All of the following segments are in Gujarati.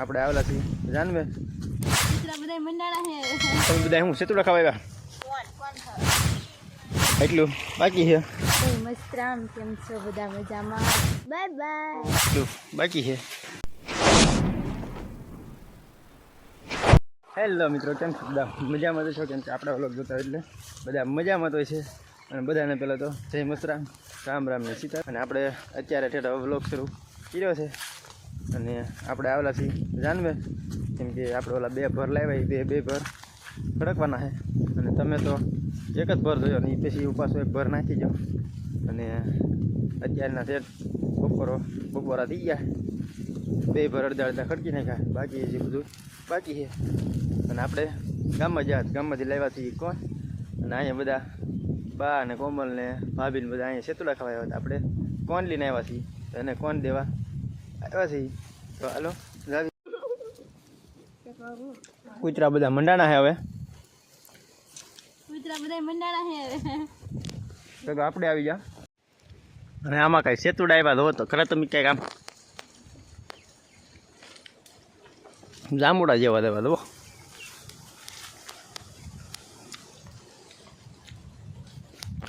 આપણે આવેલા છીએ. જાનવે તમે બધા હું સેતુડા ખાવા આવ્યા? એટલું? બાકી છે? મસ્તરામ કેમ છો બધા મજામાં? Bye bye. બાકી છે? હેલો મિત્રો કેમ છો? બધા મજામાં તો છો? કેમ કે આપણા વ્લોગ જોતા એટલે બધા મજામાં તો છે. અને બધાને પહેલાં તો જય મસ્તરામ રામ. રામ ને સીતા અને આપણે અત્યારે ઠેઠા વ્લોગ શરૂ કર્યો છે. અને આપણે આવેલા છીએ જાનવે. કેમ કે આપણે ઓલા બે ભર લાવ્યા બે બે ભર ખડકવાના છે. અને તમે તો એક જ ભર જોયો ને એ પછી ઉપાસો એક ભર નાખી જાઓ અને અત્યારના ઠેઠ બપોરો, બપોરા થઈ ગયા. બે ભર અડધા અડધા ખડકી નાખ્યા. બાકી હજી બધું બાકી છે. અને આપણે ગામમાં જ્યાં ગામમાંથી લાવ્યા છીએ કોણ? અને અહીંયા બધા બા અને કોમલ ને ભાભી બધા અહીંયા સેતુડા ખાવા આવ્યા હતા. આપણે કોણ લઈને આવ્યા છીએ? તો એને કોણ દેવા? આવ્યા તો હાલો કૂતરા બધા મંડાણા છે હવે. કૂતરા બધા મંડાણા હે હવે. તો આપણે આવી જા. અને આમાં કાંઈ સેતુડા આવ્યા તો તો ખરે તમે ક્યાંક આમ જાંબુડા જેવા દેવા દો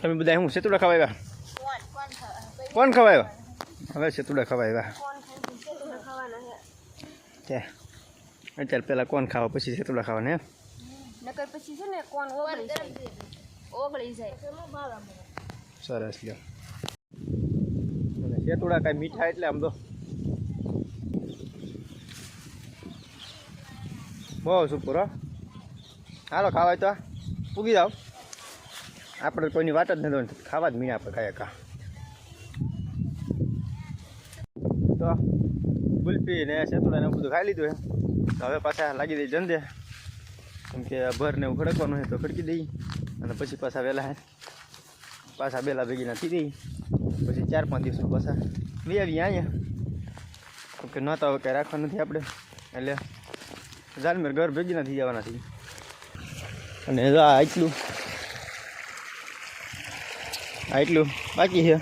તમે બધા હું સેતુડા ખવાય કોણ? ખવાયો? હવે સેતુડા ખવાય આવ્યા. છે અત્યારે કોણ ખાવા પછી સેતુડા ખાવાને એમ નકર પછી છે ને કોણ ઓગળી જાય ઓગળી જાય સરસ લ્યો અને સેતુડા કાંઈ મીઠા એટલે આમ તો બહુ સુપર હાલો ખાવાય તો પૂગી જાઓ આપણે કોઈની વાત જ નથી ખાવા જ મીણા આપણે ખાયા કા તો ગુલપી ને સેતુડા ને બધું ખાઈ લીધું હે તો હવે પાછા લાગી દઈ જંદે. કેમ કે ભર ને એવું ખડકવાનું હોય તો ખડકી દઈ. અને પછી પાછા વહેલા પાછા બેલા ભેગી નાખી દઈ. પછી ચાર પાંચ દિવસમાં પાછા લઈ આવીએ અહીંયા. કેમ કે નહોતા હવે કાંઈ રાખવા નથી આપણે. એટલે જાનમેર ઘર ભેગી નથી જવાના છીએ. અને આ એટલું આ એટલું બાકી છે.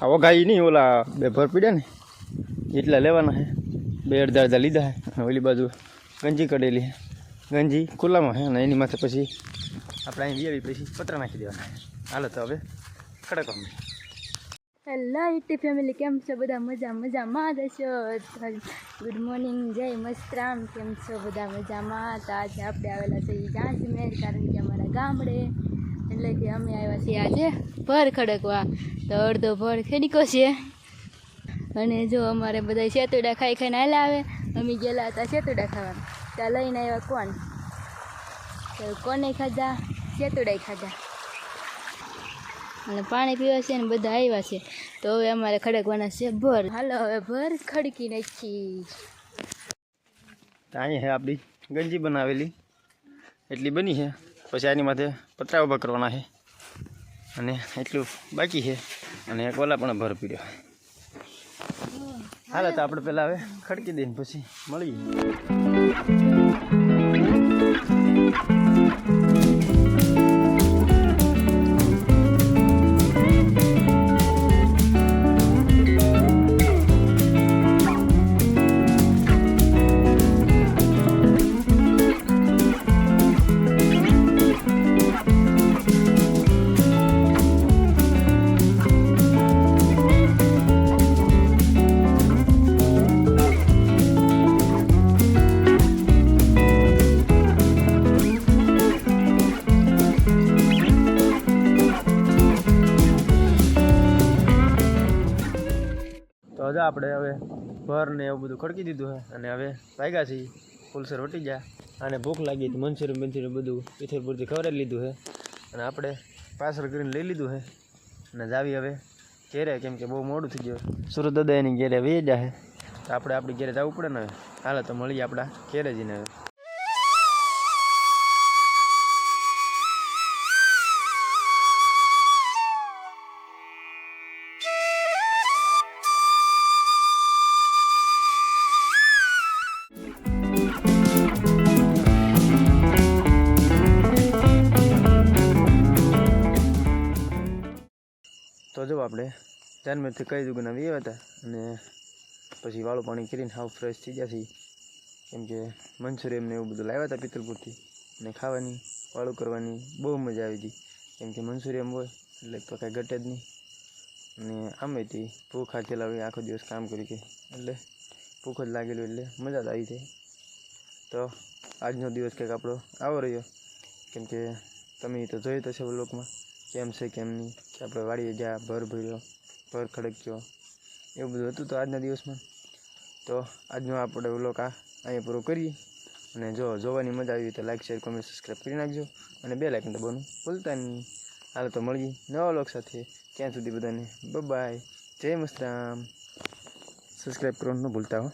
આ વઘાઈ નહીં ઓલા બે ભર પીડ્યા ને. એટલા લેવાના છે બે અડધા અડધા લીધા છે અને ઓલી બાજુ ગંજી કઢેલી છે ગંજી ખુલ્લામાં છે અને એની માથે પછી આપણે અહીં લેવી પછી પતરા નાખી દેવાના હાલો તો હવે ખડકવા હેલો યુટ્યુબ ફેમિલી કેમ છો? બધા મજા, મજામાં જ છો? ગુડ મોર્નિંગ જય મસ્તરામ. કેમ છો? બધા મજામાં? તો આજે આપણે આવેલા છીએ જાંજમેર કારણ કે અમારા ગામડે, એટલે કે અમે આવ્યા છીએ આજે ભર ખડકવા. તો અડધો ભર ખેડીકો છે. અને જો અમારે બધા સેતુડા ખાઈ ખાઈને હાલે આવે, અમે ગયેલા હતા સેતુડા ખાવા. ત્યાં લઈને આવ્યા કોણ? કોને ખાધા? સેતુડાય ખાધા. અને પાણી પીવા છે ને બધા આવ્યા છે. તો હવે અમારે ખડકવાના છે. ભર. હાલો, હવે ભર ખડકી નાખી. અહીં છે આપણી ગંજી બનાવેલી. એટલી બની છે પછી આની માથે પતરા ઊભા કરવાના છે અને એટલું બાકી છે અને એક ઓલા પણ ભર પીડ્યો. હાલો તો આપણે પહેલાં હવે ખડકી દઈને પછી મળીએ. તો આપણે હવે ભર ને એવું બધું ખડકી દીધું છે અને હવે ભાગ્યા છીએ ફૂલસર વટી ગયા. અને ભૂખ લાગી હતી, મંચુરિયન મંચુરિયન બધું પિથર પૂરથી ખવડાવી લીધું છે અને આપણે પાછળ કરીને લઈ લીધું છે અને જાવી હવે ઘેરે, કેમ કે બહુ મોડું થઈ ગયું સુરત દાદા એની ઘેરે વે જાય તો આપણે આપણી ઘેરે જવું પડે ને હાલો તો મળીએ આપણા ઘેરે જઈને હવે. તો જો આપણે જાનમેરથી કઈ દુગના આવી આવ્યા હતા. અને પછી વાળું પાણી કરીને હાવ ફ્રેશ થઈ જશે કેમ કે મંચુરિયમ ને એવું બધું લાવ્યા હતા પિત્તલપુરથી અને ખાવાની, વાળું કરવાની બહુ મજા આવી હતી. કેમ કે મંચુરિયમ હોય એટલે તો કાંઈ ઘટે જ નહીં. અને આમે તે ભૂખ હાકેલા હોય આખો દિવસ કામ કરી કે. એટલે ભૂખ જ લાગેલું એટલે મજા જ આવી જાય. તો આજનો દિવસ કંઈક આપણો આવો રહ્યો. કેમ કે તમે તો જોઈ તો છે વ્લોગમાં કેમ છે, કેમ નહીં? કે આપણે વાડીએ જ્યાં ભર ભર્યો, ભર ખડક્યો, એવું બધું હતું તો આજના દિવસમાં. તો આજનો આપણે વ્લોગ આ અહીંયા પૂરો કરીએ. અને જો જોવાની મજા આવી તો લાઈક શેર કોમેન્ટ સબસ્ક્રાઈબ કરી નાખજો. અને બે લાઈકન દબાવવાનું ભૂલતા નહીં. હાલ તો મળીએ નવા વ્લોગ સાથે. ત્યાં સુધી બધાને બાય જય મસ્તરામ સબસ્ક્રાઈબ કરવાનું ન ભૂલતા હો.